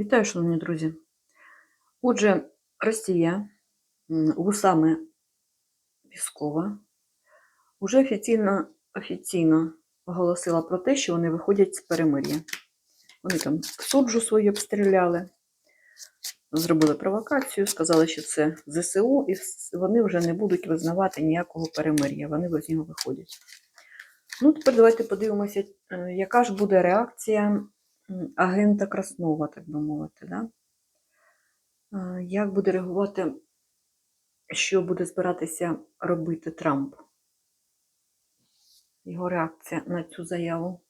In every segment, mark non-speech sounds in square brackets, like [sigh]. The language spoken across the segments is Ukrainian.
Вітаю, шановні друзі. Отже, Росія м, вусами Піскова вже офіційно, офіційно оголосила про те, що вони виходять з перемир'я. Вони там суджу свою обстріляли, зробили провокацію, сказали, що це ЗСУ, і вони вже не будуть визнавати ніякого перемир'я. Вони з нього виходять. Ну, тепер давайте подивимося, е, яка ж буде реакція агента Краснова, так би мовити. Да? Як буде реагувати, що буде збиратися робити Трамп? Його реакція на цю заяву.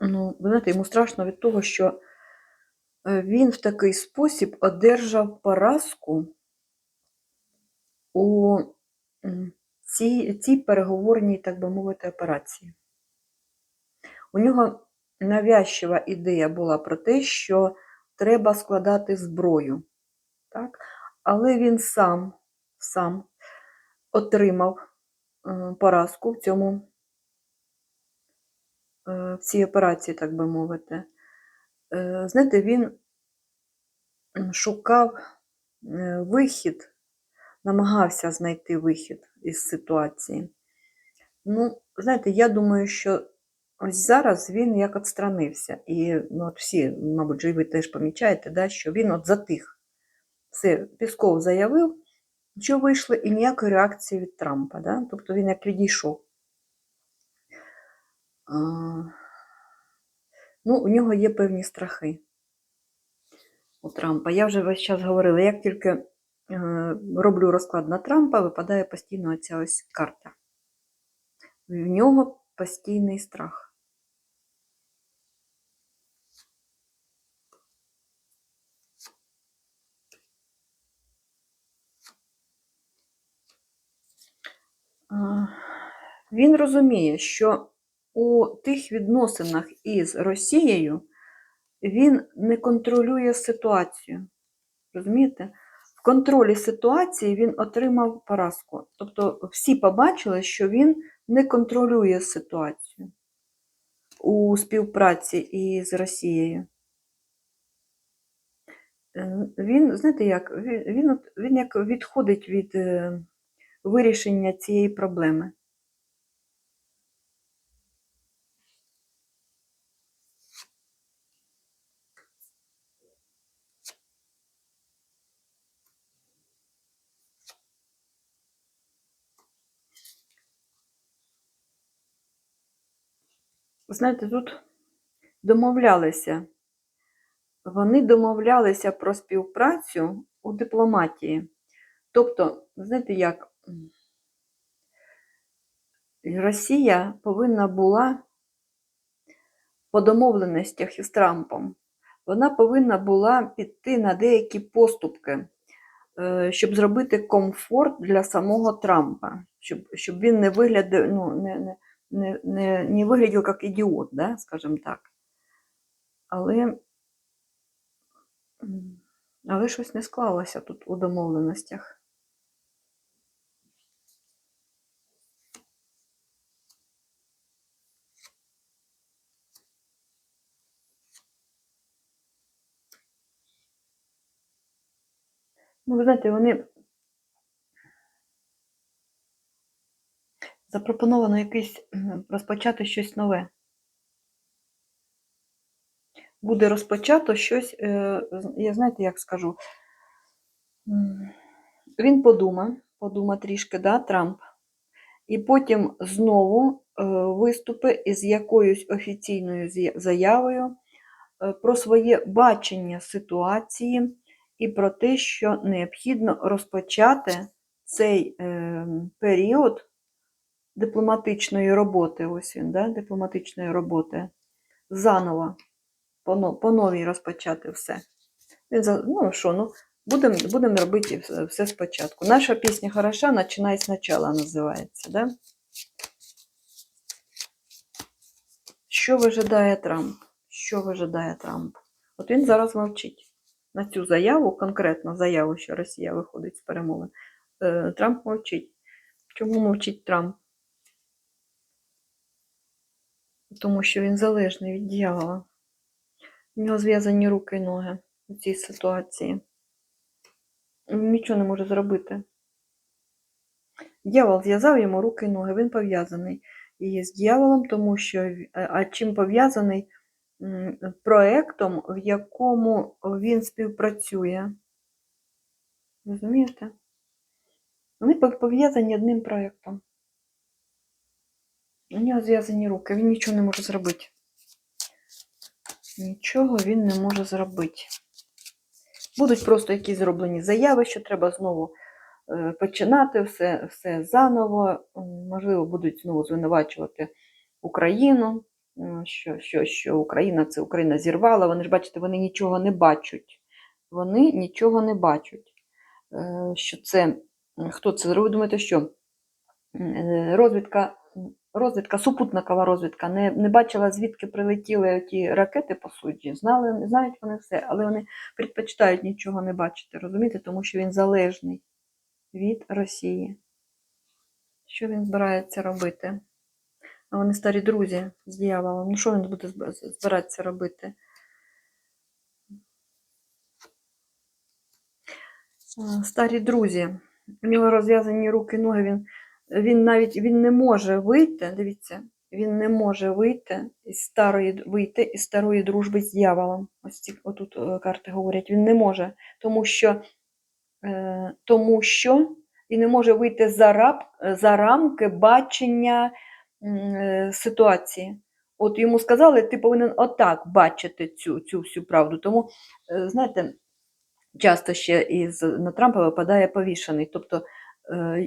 Ну, ви знаєте, йому страшно від того, що е, він в такий спосіб одержав поразку у цій, цій переговорній, так би мовити, операції. У нього навязчива ідея була про те, що треба складати зброю. Так? Але він сам, сам отримав е, поразку в цьому е, в цій операції, так би мовити. Е, Знаєте, він шукав вихід, намагався знайти вихід із ситуації. Ну, знаєте, я думаю, що ось зараз він як отстранився. І ну, от всі, мабуть, ви теж помічаєте, да, що він от затих. Все, Пісков заявив, що вийшло, і ніякої реакції від Трампа. Да? Тобто він як відійшов. А, ну, у нього є певні страхи у Трампа. Я вже весь час говорила, як тільки роблю розклад на Трампа, випадає постійно оця ось карта. В нього постійний страх. Він розуміє, що у тих відносинах із Росією він не контролює ситуацію. Розумієте? Контролі ситуації він отримав поразку. Тобто всі побачили, що він не контролює ситуацію у співпраці із Росією. Е, Він, знаєте як, він, він, він як відходить від е, вирішення цієї проблеми. Знаєте, тут домовлялися. Вони домовлялися про співпрацю у дипломатії. Тобто, знаєте як, Росія повинна була по домовленостях із Трампом, вона повинна була піти на деякі поступки, е, щоб зробити комфорт для самого Трампа, щоб, щоб він не виглядав, ну, не, не, не, не, не виглядів як ідіот, да, скажімо так. Але, але щось не склалося тут у домовленостях. Ну, ви знаєте, вони запропоновано якийсь розпочати щось нове. Буде розпочато щось, е, я знаєте, як скажу. Він подумає, подумає трішки, да, Трамп, і потім знову е, виступи із якоюсь офіційною заявою е, про своє бачення ситуації і про те, що необхідно розпочати цей е, період дипломатичної роботи, ось він, да, дипломатичної роботи, заново, по, новій розпочати все. Він Ну що, ну, будемо будем робити все, спочатку. Наша пісня хороша, починай спочатку називається. Да? Що вижидає Трамп? Що вижидає Трамп? От він зараз мовчить. На цю заяву, конкретно заяву, що Росія виходить з перемовин, е, Трамп мовчить. Чому мовчить Трамп? Тому що він залежний від дьявола. У нього зв'язані руки і ноги у цій ситуації. Він нічого не може зробити. Дьявол зв'язав йому руки і ноги, він пов'язаний із дьяволом, тому що а а чим пов'язаний проектом, в якому він співпрацює. Розумієте? Вони пов- пов'язані одним проєктом. У нього зв'язані руки, він нічого не може зробити. Нічого він не може зробити. Будуть просто якісь зроблені заяви, що треба знову е, починати все, все заново. Можливо, будуть знову звинувачувати Україну, що, що, що Україна це Україна зірвала. Вони ж бачите, вони нічого не бачать. Вони нічого не бачать. Е, Що це, хто це зробив? Думаєте, що е, розвідка, розвідка, супутникова розвідка не, не бачила, звідки прилетіли ті ракети, по суті. Знали, знають вони все, але вони предпочитають нічого не бачити, розумієте, тому що він залежний від Росії. Що він збирається робити? Вони старі друзі з дьяволом. Ну що він буде збиратися робити? Старі друзі. У нього розв'язані руки, ноги. Він, він навіть він не може вийти. Дивіться, він не може вийти із старої вийти із старої дружби з дьяволом. Ось ці отут е, карти говорять. Він не може, тому що, е, тому що і не може вийти за, раб, за рамки бачення е, ситуації. От йому сказали, ти повинен отак бачити цю, цю всю правду. Тому, знаєте, часто ще із на Трампа випадає повішений. Тобто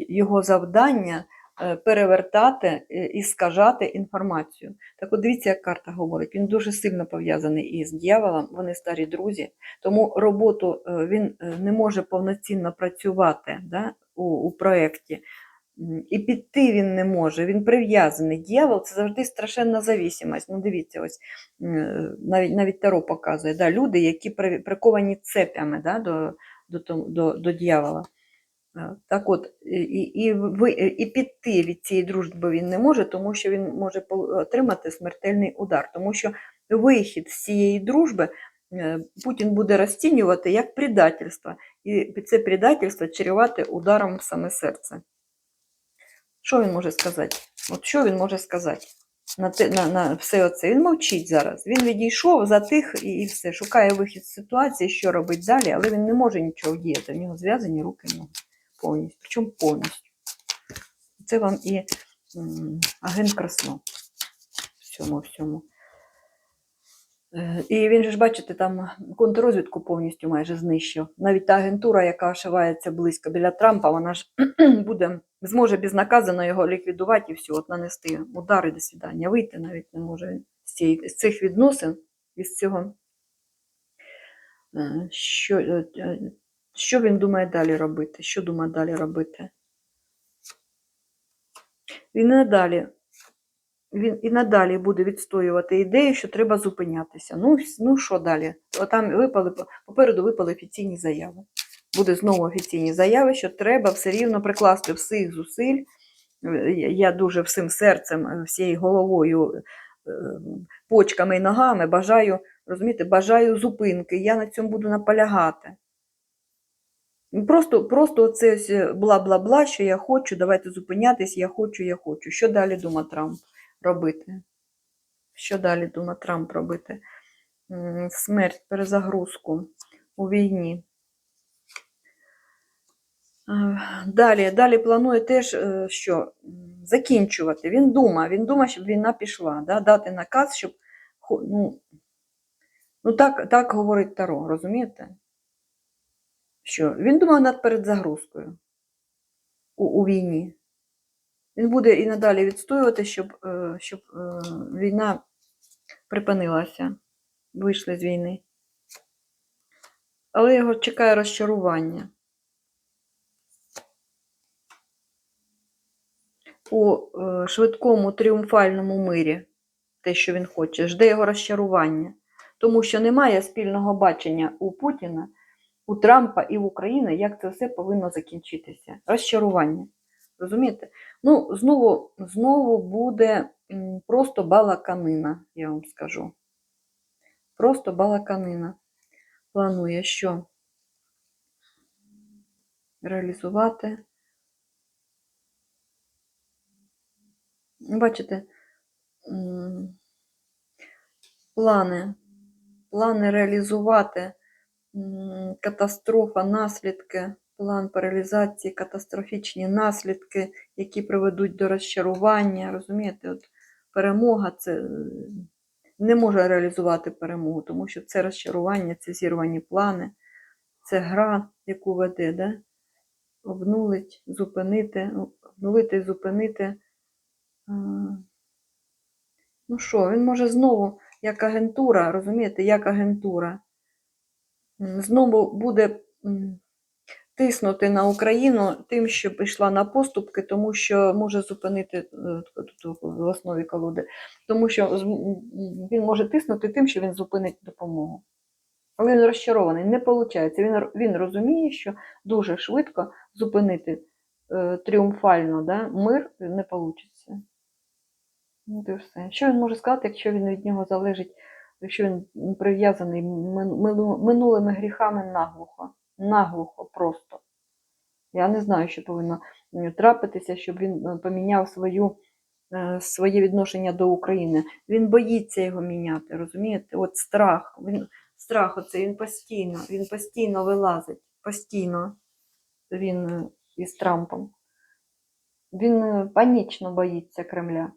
його завдання е, перевертати е, і скажати інформацію. Так от дивіться, як карта говорить, він дуже сильно пов'язаний із дьяволом, вони старі друзі, тому роботу е, він е, не може повноцінно працювати да, у, у проєкті. І піти він не може, він прив'язаний. Дьявол це завжди страшенна зависимость. Ну, дивіться, ось навіть навіть Таро показує, да, люди, які при- приковані цепями да, до, до, до, до дьявола. Так от, і, і, і піти від цієї дружби він не може, тому що він може отримати смертельний удар. Тому що вихід з цієї дружби е, Путін буде розцінювати як предательство. І це предательство чарювати ударом в саме серце. Що він може сказати? От що він може сказати? На, те, на, на все оце. Він мовчить зараз. Він відійшов, затих і, і все. Шукає вихід з ситуації, що робить далі, але він не може нічого діяти. В нього зв'язані руки ноги. Повністю. Причому повністю. Це вам і агент Красно. Всьому, всьому. Е, І він же ж, бачите, там контррозвідку повністю майже знищив. Навіть та агентура, яка ошивається близько біля Трампа, вона ж [clears throat] буде, зможе безнаказано його ліквідувати і все, от нанести удари до свідання. Вийти навіть не може з, цих відносин, із цього. Е, Що, е, що він думає далі робити? Що думає далі робити? Він і надалі він і надалі буде відстоювати ідею, що треба зупинятися. Ну, ну що далі? Там випали, попереду випали офіційні заяви. Буде знову офіційні заяви, що треба все рівно прикласти всіх зусиль. Я дуже всім серцем, е, всією головою, е, почками і ногами бажаю, розумієте, бажаю зупинки. Я на цьому буду наполягати. Просто, просто оце е, бла-бла-бла, що я хочу, давайте зупинятись, я хочу, я хочу. Що далі думає Трамп робити? Що далі думає Трамп робити? Смерть, перезагрузку у війні. Далі, далі планує теж, е, що закінчувати. Він думає, він думає, щоб війна пішла, да? дати наказ, щоб ну, ну так, так говорить Таро, розумієте? Що він думає над передзагрузкою у, у війні. Він буде і надалі відстоювати, щоб, е, щоб е, війна припинилася, вийшли з війни. Але його чекає розчарування. У е, швидкому тріумфальному мирі, те, що він хоче, жде його розчарування. Тому що немає спільного бачення у Путіна, у Трампа і в Україні, як це все повинно закінчитися. Розчарування. Розумієте? Ну, знову, знову буде просто балаканина, я вам скажу. Просто балаканина. Планує, що реалізувати. Бачите, плани, плани реалізувати катастрофа, наслідки, план по реалізації, катастрофічні наслідки, які приведуть до розчарування. Розумієте, от перемога це е, не може реалізувати перемогу, тому що це розчарування, це зірвані плани, це гра, яку веде, да? обнулить, зупинити, ну, обнулити зупинити. Ну що, він може знову, як агентура, розумієте, як агентура, знову буде тиснути на Україну тим, що пішла на поступки, тому що може зупинити е, тут в основі колоди, тому що він може тиснути тим, що він зупинить допомогу. Але він розчарований, не виходить. Він, він розуміє, що дуже швидко зупинити е, тріумфально да, мир не вийде. То все. Що він може сказати, якщо він від нього залежить, якщо він прив'язаний минулими гріхами наглухо? Наглухо просто. Я не знаю, що повинно трапитися, щоб він е, поміняв свою, е, своє відношення до України. Він боїться його міняти, розумієте? От страх. Він, страх оцей, він постійно, він постійно вилазить, постійно він е, із Трампом. Він панічно боїться Кремля.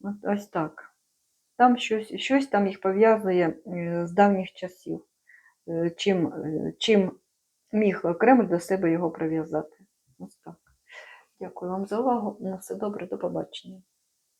От ось так. Там щось, щось там їх пов'язує е, з давніх часів. Е, Чим, е, чим міг Кремль до себе його прив'язати. Ось так. Дякую вам за увагу. На все добре, до побачення.